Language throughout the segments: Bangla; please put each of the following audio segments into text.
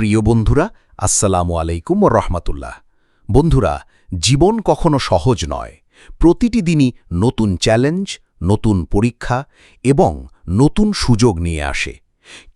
প্রিয় বন্ধুরা, আসসালামু আলাইকুম রহমাতুল্লাহ। বন্ধুরা, জীবন কখনো সহজ নয়। প্রতিটি দিনই নতুন চ্যালেঞ্জ, নতুন পরীক্ষা এবং নতুন সুযোগ নিয়ে আসে।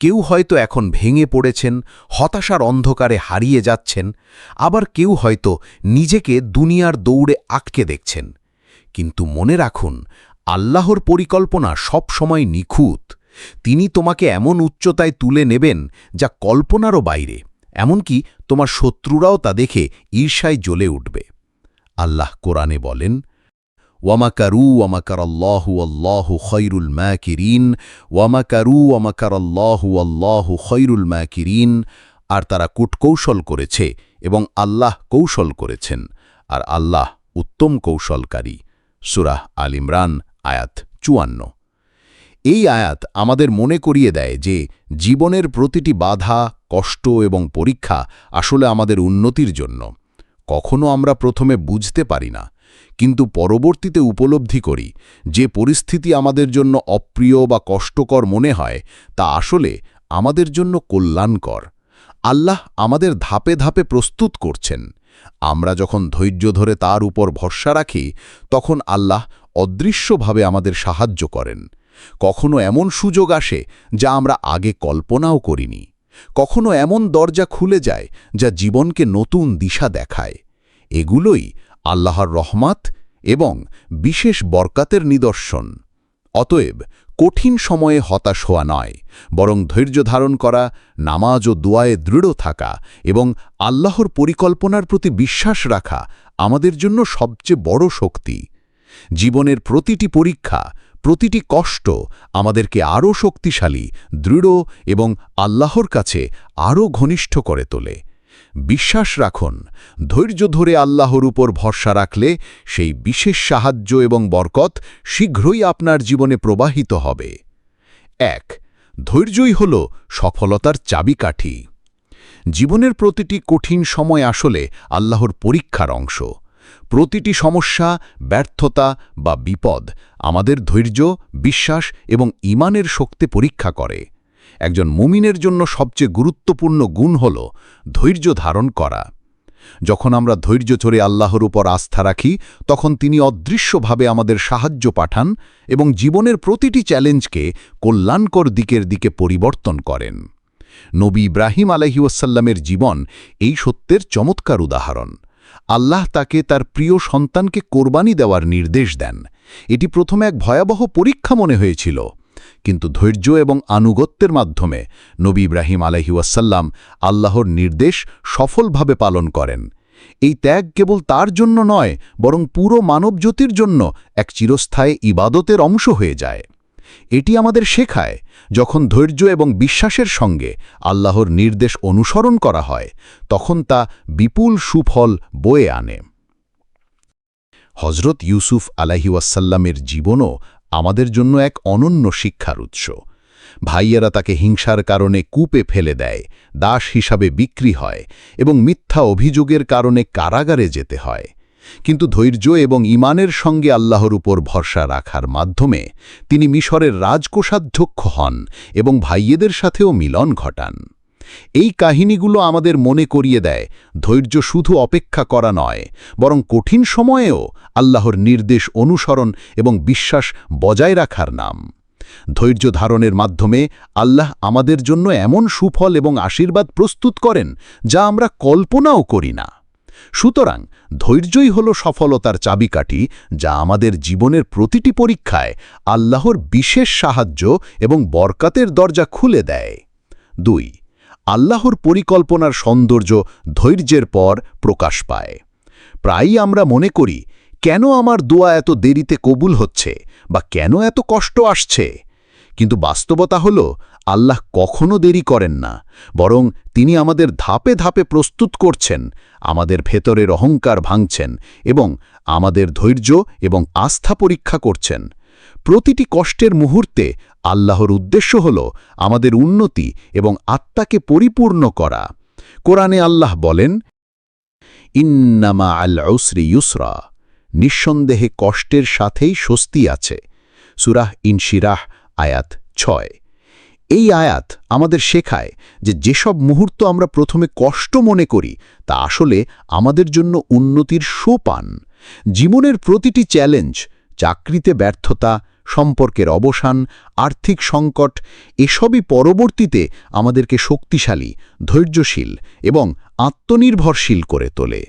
কেউ হয়তো এখন ভেঙে পড়েছেন, হতাশার অন্ধকারে হারিয়ে যাচ্ছেন, আবার কেউ হয়তো নিজেকে দুনিয়ার দৌড়ে আটকে দেখছেন। কিন্তু মনে রাখুন, আল্লাহর পরিকল্পনা সব সময় নিখুঁত। তিনি তোমাকে এমন উচ্চতায় তুলে নেবেন যা কল্পনারও বাইরে, এমনকি তোমার শত্রুরাও তা দেখে ঈর্ষায় জ্বলে উঠবে। আল্লাহ কোরআনে বলেন, ওয়ামাকারু ওয়ামাকার আল্লাহু আল্লাহু খৈরুল ম্যাকিরিন ওয়ামাকারু ওয়ামাকার আল্লাহু আল্লাহু খৈরুল ম্যাকিরিন আর তারা কূটকৌশল করেছে এবং আল্লাহ কৌশল করেছেন, আর আল্লাহ উত্তম কৌশলকারী। সুরাহ আল ইমরান, আয়াত চুয়ান্ন। এই আয়াত আমাদের মনে করিয়ে দেয় যে জীবনের প্রতিটি বাধা, কষ্ট এবং পরীক্ষা আসলে আমাদের উন্নতির জন্য। কখনো আমরা প্রথমে বুঝতে পারি না, কিন্তু পরবর্তীতে উপলব্ধি করি যে পরিস্থিতি আমাদের জন্য অপ্রিয় বা কষ্টকর মনে হয়, তা আসলে আমাদের জন্য কল্যাণকর। আল্লাহ আমাদের ধাপে ধাপে প্রস্তুত করছেন। আমরা যখন ধৈর্য ধরে তার উপর ভরসা রাখি, তখন আল্লাহ অদৃশ্যভাবে আমাদের সাহায্য করেন। কখনো এমন সুযোগ আসে যা আমরা আগে কল্পনাও করিনি। কখনো এমন দরজা খুলে যায় যা জীবনকে নতুন দিশা দেখায়। এগুলোই আল্লাহর রহমাত এবং বিশেষ বরকাতের নিদর্শন। অতএব কঠিন সময়ে হতাশ হওয়া নয়, বরং ধৈর্য ধারণ করা, নামাজ ও দোয়ায়ে দৃঢ় থাকা এবং আল্লাহর পরিকল্পনার প্রতি বিশ্বাস রাখা আমাদের জন্য সবচেয়ে বড় শক্তি। জীবনের প্রতিটি পরীক্ষা প্রতিটি কষ্ট আমাদেরকে আরও শক্তিশালী, দৃঢ় এবং আল্লাহর কাছে আরও ঘনিষ্ঠ করে তোলে। বিশ্বাস রাখুন, ধৈর্য ধরে আল্লাহর উপর ভরসা রাখলে সেই বিশেষ সাহায্য এবং বরকত শীঘ্রই আপনার জীবনে প্রবাহিত হবে। এক, ধৈর্যই হল সফলতার চাবিকাঠি। জীবনের প্রতিটি কঠিন সময় আসলে আল্লাহর পরীক্ষার অংশ। প্রতিটি সমস্যা, ব্যর্থতা বা বিপদ আমাদের ধৈর্য, বিশ্বাস এবং ইমানের শক্তি পরীক্ষা করে। একজন মুমিনের জন্য সবচেয়ে গুরুত্বপূর্ণ গুণ হল ধৈর্য ধারণ করা। যখন আমরা ধৈর্য চড়ে আল্লাহর উপর আস্থা রাখি, তখন তিনি অদৃশ্যভাবে আমাদের সাহায্য পাঠান এবং জীবনের প্রতিটি চ্যালেঞ্জকে কল্যাণকর দিকের দিকে পরিবর্তন করেন। নবী ইব্রাহিম আলহিউসাল্লামের জীবন এই সত্যের চমৎকার উদাহরণ। আল্লাহ তাকে তার প্রিয় সন্তানকে কোরবানি দেওয়ার নির্দেশ দেন। এটি প্রথমে এক ভয়াবহ পরীক্ষা মনে হয়েছিল। কিন্তু ধৈর্য এবং আনুগত্যের মাধ্যমে নবী ইব্রাহিম আলহিউসাল্লাম আল্লাহর নির্দেশ সফলভাবে পালন করেন। এই ত্যাগ কেবল তার জন্য নয়, বরং পুরো মানবজ্যোতির জন্য এক চিরস্থায়ী ইবাদতের অংশ হয়ে যায়। এটি আমাদের শেখায় যখন ধৈর্য এবং বিশ্বাসের সঙ্গে আল্লাহর নির্দেশ অনুসরণ করা হয়, তখন তা বিপুল সুফল বয়ে আনে। হজরত ইউসুফ আলাহিউসাল্লামের জীবনও আমাদের জন্য এক অনন্য শিক্ষার উৎস। ভাইয়েরা তাকে হিংসার কারণে কূপে ফেলে দেয়, দাস হিসাবে বিক্রি হয় এবং মিথ্যা অভিযোগের কারণে কারাগারে যেতে হয়। কিন্তু ধৈর্য এবং ইমানের সঙ্গে আল্লাহর উপর ভরসা রাখার মাধ্যমে তিনি মিশরের রাজকোষাধ্যক্ষ হন এবং ভাইয়েদের সাথেও মিলন ঘটান। এই কাহিনীগুলো আমাদের মনে করিয়ে দেয়, ধৈর্য শুধু অপেক্ষা করা নয়, বরং কঠিন সময়েও আল্লাহর নির্দেশ অনুসরণ এবং বিশ্বাস বজায় রাখার নাম। ধৈর্য ধারণের মাধ্যমে আল্লাহ আমাদের জন্য এমন সুফল এবং আশীর্বাদ প্রস্তুত করেন যা আমরা কল্পনাও করি না। সুতরাং ধৈর্যই হল সফলতার চাবিকাঠি, যা আমাদের জীবনের প্রতিটি পরীক্ষায় আল্লাহর বিশেষ সাহায্য এবং বরকাতের দরজা খুলে দেয়। দুই, আল্লাহর পরিকল্পনার সৌন্দর্য ধৈর্যের পর প্রকাশ পায়। প্রায়ই আমরা মনে করি, কেন আমার দোয়া এত দেরিতে কবুল হচ্ছে বা কেন এত কষ্ট আসছে? কিন্তু বাস্তবতা হল, আল্লাহ কখনো দেরি করেন না, বরং তিনি আমাদের ধাপে ধাপে প্রস্তুত করছেন, আমাদের ভেতরের অহংকার ভাঙছেন এবং আমাদের ধৈর্য এবং আস্থা পরীক্ষা করছেন। প্রতিটি কষ্টের মুহূর্তে আল্লাহর উদ্দেশ্য হল আমাদের উন্নতি এবং আত্মাকে পরিপূর্ণ করা। কোরআনে আল্লাহ বলেন, ইন্নামা আল ঔসরি ইউসরা নিঃসন্দেহে কষ্টের সাথেই স্বস্তি আছে। সুরাহ ইনশিরাহ আয়াত ছয়। এই আয়াত আমাদের শেখায় যে যেসব মুহূর্ত আমরা প্রথমে কষ্ট মনে করি, তা আসলে আমাদের জন্য উন্নতির সোপান। জীবনের প্রতিটি চ্যালেঞ্জ, চাকরিতে ব্যর্থতা, সম্পর্কের অবসান, আর্থিক সংকট, এসবই পরবর্তীতে আমাদেরকে শক্তিশালী, ধৈর্যশীল এবং আত্মনির্ভরশীল করে তোলে।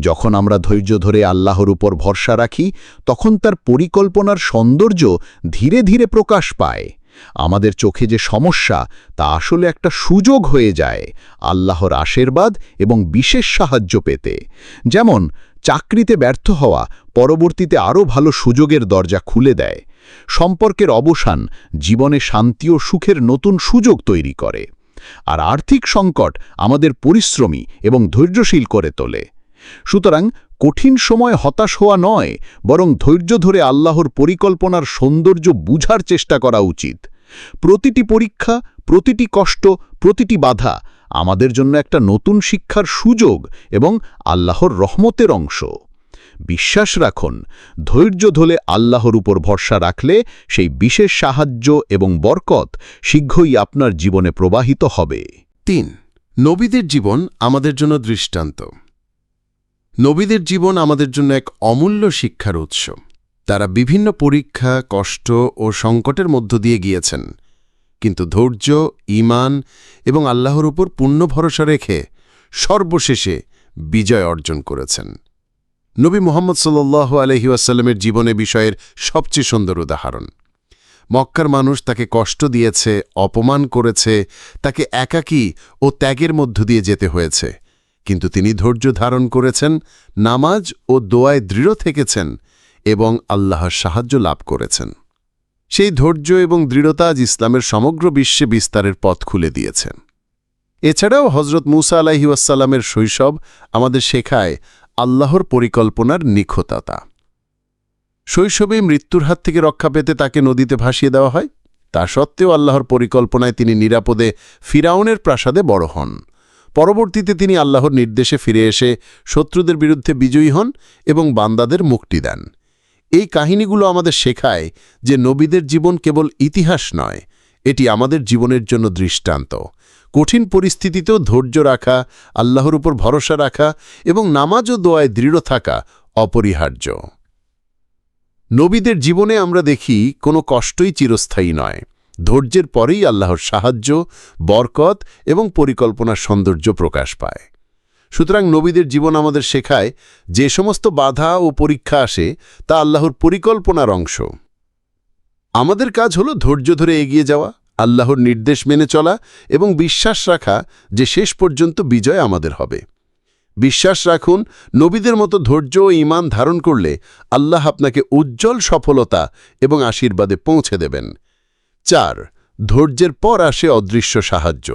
যখন আমরা ধৈর্য ধরে আল্লাহর উপর ভরসা রাখি, তখন তার পরিকল্পনার সৌন্দর্য ধীরে ধীরে প্রকাশ পায়। আমাদের চোখে যে সমস্যা, তা আসলে একটা সুযোগ হয়ে যায় আল্লাহর আশীর্বাদ এবং বিশেষ সাহায্য পেতে। যেমন, চাকরিতে ব্যর্থ হওয়া পরবর্তীতে আরও ভালো সুযোগের দরজা খুলে দেয়। সম্পর্কের অবসান জীবনে শান্তি ও সুখের নতুন সুযোগ তৈরি করে। আর আর্থিক সংকট আমাদের পরিশ্রমী এবং ধৈর্যশীল করে তোলে। সুতরাং কঠিন সময় হতাশ হওয়া নয়, বরং ধৈর্য ধরে আল্লাহর পরিকল্পনার সৌন্দর্য বুঝার চেষ্টা করা উচিত। প্রতিটি পরীক্ষা, প্রতিটি কষ্ট, প্রতিটি বাধা আমাদের জন্য একটা নতুন শিক্ষার সুযোগ এবং আল্লাহর রহমতের অংশ। বিশ্বাস রাখুন, ধৈর্য ধরে আল্লাহর উপর ভরসা রাখলে সেই বিশেষ সাহায্য এবং বরকত শীঘ্রই আপনার জীবনে প্রবাহিত হবে। তিন, নবীদের জীবন আমাদের জন্য দৃষ্টান্ত। নবীদের জীবন আমাদের জন্য এক অমূল্য শিক্ষার উৎস। তারা বিভিন্ন পরীক্ষা, কষ্ট ও সংকটের মধ্য দিয়ে গিয়েছেন। কিন্তু ধৈর্য, ঈমান এবং আল্লাহর উপর পূর্ণ ভরসা রেখে সর্বশেষে বিজয় অর্জন করেছেন। নবী মোহাম্মদ সাল্লাহ আলহিউসাল্লামের জীবনে বিষয়ের সবচেয়ে সুন্দর উদাহরণ। মক্কার মানুষ তাকে কষ্ট দিয়েছে, অপমান করেছে, তাকে একাকী ও ত্যাগের মধ্য দিয়ে যেতে হয়েছে। কিন্তু তিনি ধৈর্য ধারণ করেছেন, নামাজ ও দোয়ায় দৃঢ় থেকেছেন এবং আল্লাহর সাহায্য লাভ করেছেন। সেই ধৈর্য এবং দৃঢ়তা আজ ইসলামের সমগ্র বিশ্বে বিস্তারের পথ খুলে দিয়েছেন এছাড়াও হজরত মুসা আলাহিউসাল্লামের শৈশব আমাদের শেখায় আল্লাহর পরিকল্পনার নিখতাতা। শৈশবেই মৃত্যুর হাত থেকে রক্ষা পেতে তাকে নদীতে ভাসিয়ে দেওয়া হয়। তা সত্ত্বেও আল্লাহর পরিকল্পনায় তিনি নিরাপদে ফিরাউনের প্রাসাদে বড় হন। পরবর্তীতে তিনি আল্লাহর নির্দেশে ফিরে এসে শত্রুদের বিরুদ্ধে বিজয়ী হন এবং বান্দাদের মুক্তি দেন। এই কাহিনীগুলো আমাদের শেখায় যে নবীদের জীবন কেবল ইতিহাস নয়, এটি আমাদের জীবনের জন্য দৃষ্টান্ত। কঠিন পরিস্থিতিতেও ধৈর্য রাখা, আল্লাহর উপর ভরসা রাখা এবং নামাজ ও দোয়ায় দৃঢ় থাকা অপরিহার্য। নবীদের জীবনে আমরা দেখি কোনো কষ্টই চিরস্থায়ী নয়। ধৈর্যের পরেই আল্লাহর সাহায্য, বরকত এবং পরিকল্পনার সৌন্দর্য প্রকাশ পায়। সুতরাং নবীদের জীবন আমাদের শেখায় যে সমস্ত বাধা ও পরীক্ষা আসে তা আল্লাহর পরিকল্পনার অংশ। আমাদের কাজ হল ধৈর্য ধরে এগিয়ে যাওয়া, আল্লাহর নির্দেশ মেনে চলা এবং বিশ্বাস রাখা যে শেষ পর্যন্ত বিজয় আমাদের হবে। বিশ্বাস রাখুন, নবীদের মতো ধৈর্য ও ইমান ধারণ করলে আল্লাহ আপনাকে উজ্জ্বল সফলতা এবং আশীর্বাদে পৌঁছে দেবেন। চার, ধৈর্যের পর আসে অদৃশ্য সাহায্য।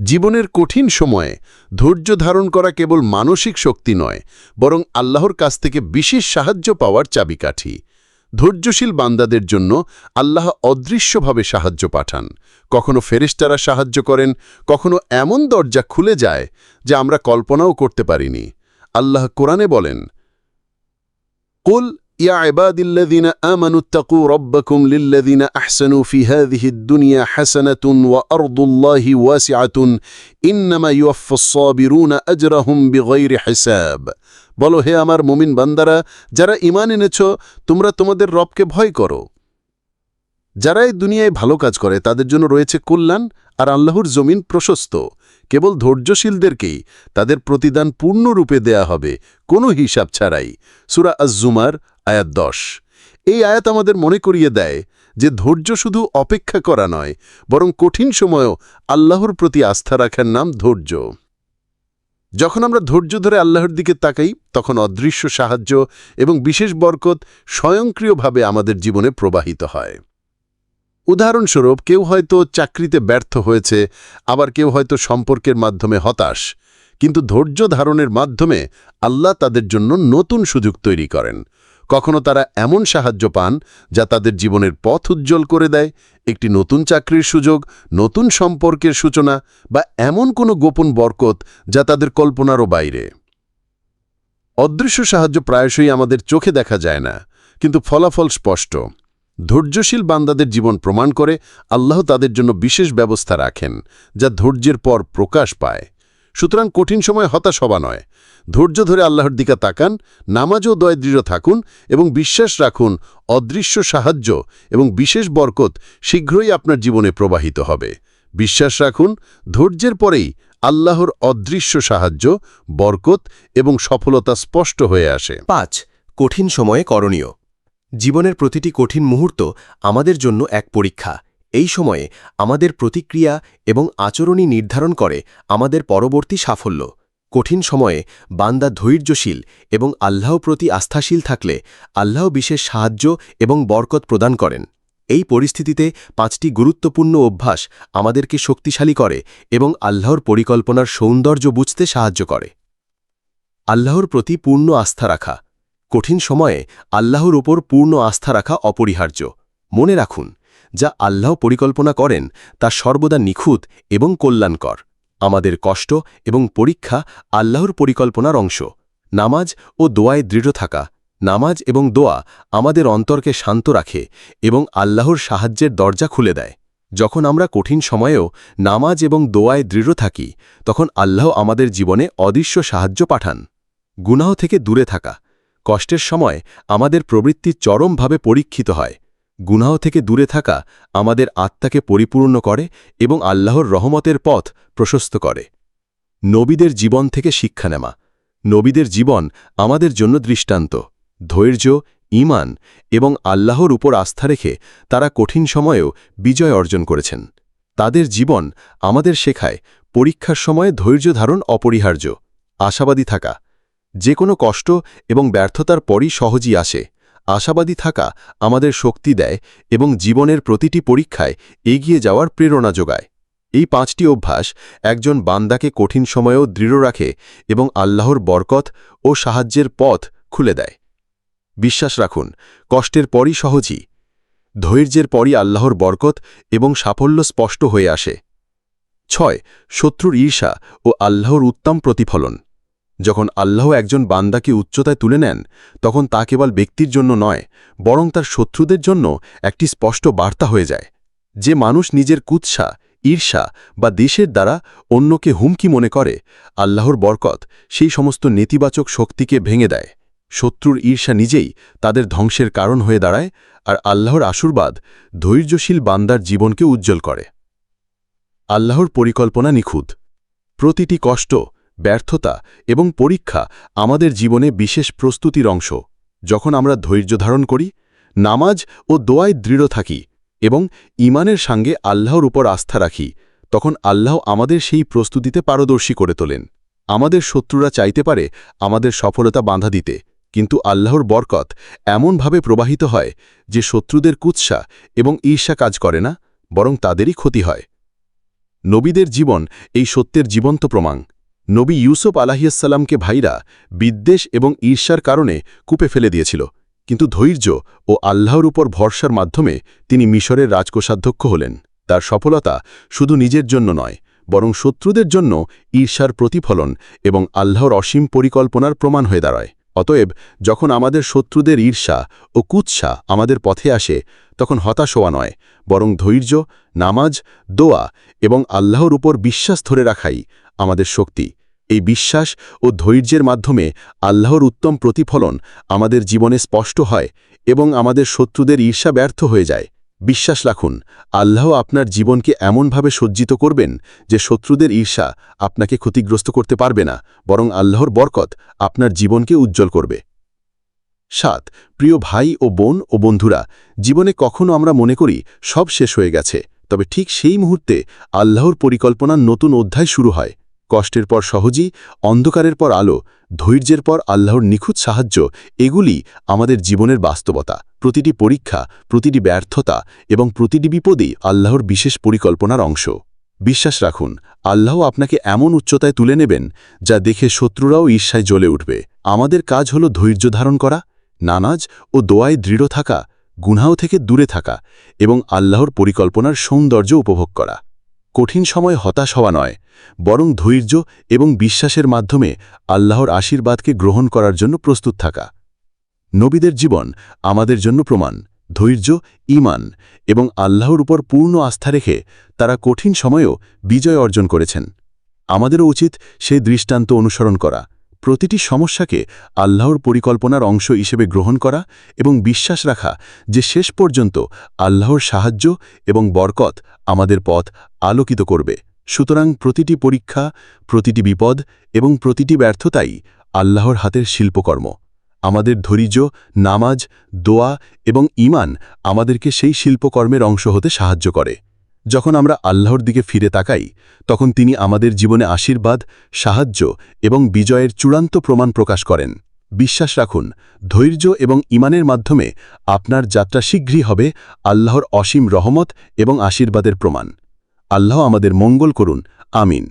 জীবনের কঠিন সময়ে ধৈর্য ধারণ করা কেবল মানসিক শক্তি নয়, বরং আল্লাহর কাছ থেকে বিশেষ সাহায্য পাওয়ার চাবিকাঠি। ধৈর্যশীল বান্দাদের জন্য আল্লাহ অদৃশ্যভাবে সাহায্য পাঠান। কখনো ফেরেশতারা সাহায্য করেন, কখনো এমন দরজা খুলে যায় যা আমরা কল্পনাও করতে পারিনি। আল্লাহ কোরআনে বলেন, কুল يا عباد الذين آمنوا اتقوا ربكم للذين أحسنوا في هذه الدنيا حسنة وأرض الله واسعة إنما يوفى الصابرون أجرهم بغير حساب বলো হে আমার মুমিন বান্দারা যারা ইমান এনেছ তোমরা তোমাদের রবকে ভয় করো যারা এই দুনিয়ায় ভালো কাজ করে তাদের জন্য রয়েছে কল্যাণ আর আল্লাহর জমিন প্রশস্ত কেবল ধৈর্যশীলদেরকেই তাদের প্রতিদান পূর্ণরূপে দেয়া হবে কোনো হিসাব ছাড়াই সুরা আজ্জুমার আয়াত দশ। এই আয়াত আমাদের মনে করিয়ে দেয় যে ধৈর্য শুধু অপেক্ষা করা নয়, বরং কঠিন সময়েও আল্লাহর প্রতি আস্থা রাখার নাম ধৈর্য। যখন আমরা ধৈর্য ধরে আল্লাহর দিকে তাকাই, তখন অদৃশ্য সাহায্য এবং বিশেষ বরকত স্বয়ংক্রিয়ভাবে আমাদের জীবনে প্রবাহিত হয়। উদাহরণস্বরূপ, কেউ হয়তো চাকরিতে ব্যর্থ হয়েছে, আবার কেউ হয়তো সম্পর্কের মাধ্যমে হতাশ, কিন্তু ধৈর্য ধারণের মাধ্যমে আল্লাহ তাদের জন্য নতুন সুযোগ তৈরি করেন। কখনো তারা এমন সাহায্য পান যা তাদের জীবনের পথ উজ্জ্বল করে দেয়, একটি নতুন চাকরির সুযোগ, নতুন সম্পর্কের সূচনা বা এমন কোনো গোপন বরকত যা তাদের কল্পনারও বাইরে। অদৃশ্য সাহায্য প্রায়শই আমাদের চোখে দেখা যায় না, কিন্তু ফলাফল স্পষ্ট। ধৈর্যশীল বান্দাদের জীবন প্রমাণ করে আল্লাহ তাদের জন্য বিশেষ ব্যবস্থা রাখেন, যা ধৈর্যের পর প্রকাশ পায়। সুতরাং কঠিন সময় হতাশ হওয়া নয়। ধৈর্য ধরে আল্লাহর দিকে তাকান, নামাজও ও দয় দৃঢ় থাকুন এবং বিশ্বাস রাখুন, অদৃশ্য সাহায্য এবং বিশেষ বরকত শীঘ্রই আপনার জীবনে প্রবাহিত হবে। বিশ্বাস রাখুন, ধৈর্যের পরেই আল্লাহর অদৃশ্য সাহায্য, বরকত এবং সফলতা স্পষ্ট হয়ে আসে। পাঁচ, কঠিন সময়ে করণীয়। জীবনের প্রতিটি কঠিন মুহূর্ত আমাদের জন্য এক পরীক্ষা। এই সময়ে আমাদের প্রতিক্রিয়া এবং আচরণই নির্ধারণ করে আমাদের পরবর্তী সাফল্য। কঠিন সময়ে বান্দা ধৈর্যশীল এবং আল্লাহ প্রতি আস্থাশীল থাকলে আল্লাহ বিশেষ সাহায্য এবং বরকত প্রদান করেন। এই পরিস্থিতিতে পাঁচটি গুরুত্বপূর্ণ অভ্যাস আমাদেরকে শক্তিশালী করে এবং আল্লাহর পরিকল্পনার সৌন্দর্য বুঝতে সাহায্য করে। আল্লাহর প্রতি পূর্ণ আস্থা রাখা। কঠিন সময়ে আল্লাহর উপর পূর্ণ আস্থা রাখা অপরিহার্য। মনে রাখুন যা আল্লাহ পরিকল্পনা করেন তা সর্বদা নিখুঁত এবং কল্যাণকর। আমাদের কষ্ট এবং পরীক্ষা আল্লাহর পরিকল্পনার অংশ। নামাজ ও দোয়ায় দৃঢ় থাকা। নামাজ এবং দোয়া আমাদের অন্তরকে শান্ত রাখে এবং আল্লাহর সাহায্যের দরজা খুলে দেয়। যখন আমরা কঠিন সময়েও নামাজ এবং দোয়ায় দৃঢ় থাকি, তখন আল্লাহ আমাদের জীবনে অদৃশ্য সাহায্য পাঠান। গুনাহ থেকে দূরে থাকা। কষ্টের সময় আমাদের প্রবৃত্তি চরমভাবে পরীক্ষিত হয়। গুনাহ থেকে দূরে থাকা আমাদের আত্মাকে পরিপূর্ণ করে এবং আল্লাহর রহমতের পথ প্রশস্ত করে। নবীদের জীবন থেকে শিক্ষা নেওয়া। নবীদের জীবন আমাদের জন্য দৃষ্টান্ত, ধৈর্য, ঈমান এবং আল্লাহর উপর আস্থা রেখে তারা কঠিন সময়েও বিজয় অর্জন করেছেন। তাদের জীবন আমাদের শেখায় পরীক্ষার সময়ে ধৈর্য ধারণ অপরিহার্য, আশাবাদী থাকা। যে কোনো কষ্ট এবং ব্যর্থতার পরই সহজই আসে। আশাবাদী থাকা আমাদের শক্তি দেয় এবং জীবনের প্রতিটি পরীক্ষায় এগিয়ে যাওয়ার প্রেরণা যোগায়। এই পাঁচটি অভ্যাস একজন বান্দাকে কঠিন সময়েও দৃঢ় রাখে এবং আল্লাহর বরকত ও সাহায্যের পথ খুলে দেয়। বিশ্বাস রাখুন, কষ্টের পরই সহজই, ধৈর্যের পরই আল্লাহর বরকত এবং সাফল্য স্পষ্ট হয়ে আসে। ছয়, শত্রুর ঈর্ষা ও আল্লাহর উত্তম প্রতিফলন। যখন আল্লাহ একজন বান্দাকে উচ্চতায় তুলে নেন, তখন তা কেবল ব্যক্তির জন্য নয়, বরং তার শত্রুদের জন্য একটি স্পষ্ট বার্তা হয়ে যায়। যে মানুষ নিজের কুৎসা, ঈর্ষা বা দেশের দ্বারা অন্যকে হুমকি মনে করে, আল্লাহর বরকত সেই সমস্ত নেতিবাচক শক্তিকে ভেঙে দেয়। শত্রুর ঈর্ষা নিজেই তাদের ধ্বংসের কারণ হয়ে দাঁড়ায় আর আল্লাহর আশীর্বাদ ধৈর্যশীল বান্দার জীবনকে উজ্জ্বল করে। আল্লাহর পরিকল্পনা নিখুঁত। প্রতিটি কষ্ট ব্যর্থতা এবং পরীক্ষা আমাদের জীবনে বিশেষ প্রস্তুতির অংশ। যখন আমরা ধৈর্য ধারণ করি, নামাজ ও দোয়ায় দৃঢ় থাকি এবং ইমানের সঙ্গে আল্লাহর উপর আস্থা রাখি, তখন আল্লাহ আমাদের সেই প্রস্তুতিতে পারদর্শী করে তোলেন। আমাদের শত্রুরা চাইতে পারে আমাদের সফলতা বাঁধা দিতে, কিন্তু আল্লাহর বরকত এমনভাবে প্রবাহিত হয় যে শত্রুদের কুৎসা এবং ঈর্ষা কাজ করে না, বরং তাদেরই ক্ষতি হয়। নবীদের জীবন এই সত্যের জীবন্ত প্রমাণ। নবী ইউসুফ আলাহিয়াসাল্লামকে ভাইরা বিদ্বেষ এবং ঈর্ষার কারণে কূপে ফেলে দিয়েছিল, কিন্তু ধৈর্য ও আল্লাহর উপর ভরসার মাধ্যমে তিনি মিশরের রাজকোষাধ্যক্ষ হলেন। তার সফলতা শুধু নিজের জন্য নয়, বরং শত্রুদের জন্য ঈর্ষার প্রতিফলন এবং আল্লাহর অসীম পরিকল্পনার প্রমাণ হয়ে দাঁড়ায়। অতএব, যখন আমাদের শত্রুদের ঈর্ষা ও কুৎসা আমাদের পথে আসে, তখন হতাশ হওয়া নয়, বরং ধৈর্য, নামাজ, দোয়া এবং আল্লাহর উপর বিশ্বাস ধরে রাখাই আমাদের শক্তি। এই বিশ্বাস ও ধৈর্যের মাধ্যমে আল্লাহর উত্তম প্রতিফলন আমাদের জীবনে স্পষ্ট হয় এবং আমাদের শত্রুদের ঈর্ষা ব্যর্থ হয়ে যায়। বিশ্বাস রাখুন, আল্লাহ আপনার জীবনকে এমনভাবে সজ্জিত করবেন যে শত্রুদের ঈর্ষা আপনাকে ক্ষতিগ্রস্ত করতে পারবে না, বরং আল্লাহর বরকত আপনার জীবনকে উজ্জ্বল করবে। সাত, প্রিয় ভাই ও বোন ও বন্ধুরা, জীবনে কখনো আমরা মনে করি সব শেষ হয়ে গেছে, তবে ঠিক সেই মুহূর্তে আল্লাহর পরিকল্পনার নতুন অধ্যায় শুরু হয়। কষ্টের পর সহজই, অন্ধকারের পর আলো, ধৈর্যের পর আল্লাহর নিখুঁত সাহায্য, এগুলি আমাদের জীবনের বাস্তবতা। প্রতিটি পরীক্ষা, প্রতিটি ব্যর্থতা এবং প্রতিটি বিপদেই আল্লাহর বিশেষ পরিকল্পনার অংশ। বিশ্বাস রাখুন, আল্লাহ আপনাকে এমন উচ্চতায় তুলে নেবেন যা দেখে শত্রুরাও ঈর্ষায় জ্বলে উঠবে। আমাদের কাজ হল ধৈর্য ধারণ করা, নানাজ ও দোয়ায় দৃঢ় থাকা গুনাও থেকে দূরে থাকা এবং আল্লাহর পরিকল্পনার সৌন্দর্য উপভোগ করা। কঠিন সময় হতাশ হওয়া নয়, বরং ধৈর্য এবং বিশ্বাসের মাধ্যমে আল্লাহর আশীর্বাদকে গ্রহণ করার জন্য প্রস্তুত থাকা। নবীদের জীবন আমাদের জন্য প্রমাণ, ধৈর্য ইমান এবং আল্লাহর উপর পূর্ণ আস্থা রেখে তারা কঠিন সময়েও বিজয় অর্জন করেছেন। আমাদেরও উচিত সেই দৃষ্টান্ত অনুসরণ করা। প্রতিটি সমস্যাকে আল্লাহর পরিকল্পনার অংশ হিসেবে গ্রহণ করা এবং বিশ্বাস রাখা যে শেষ পর্যন্ত আল্লাহর সাহায্য এবং বরকত আমাদের পথ আলোকিত করবে। সুতরাং প্রতিটি পরীক্ষা, প্রতিটি বিপদ এবং প্রতিটি ব্যর্থতাই আল্লাহর হাতের শিল্পকর্ম। আমাদের ধৈর্য, নামাজ, দোয়া এবং ইমান আমাদেরকে সেই শিল্পকর্মের অংশ হতে সাহায্য করে। যখন আমরা আল্লাহর দিকে ফিরে তাকাই, তখন তিনি আমাদের জীবনে আশীর্বাদ, সাহায্য এবং বিজয়ের চূড়ান্ত প্রমাণ প্রকাশ করেন। বিশ্বাস রাখুন, ধৈর্য এবং ইমানের মাধ্যমে আপনার যাত্রা শীঘ্রই হবে আল্লাহর অসীম রহমত এবং আশীর্বাদের প্রমাণ। আল্লাহ আমাদের মঙ্গল করুন। আমিন।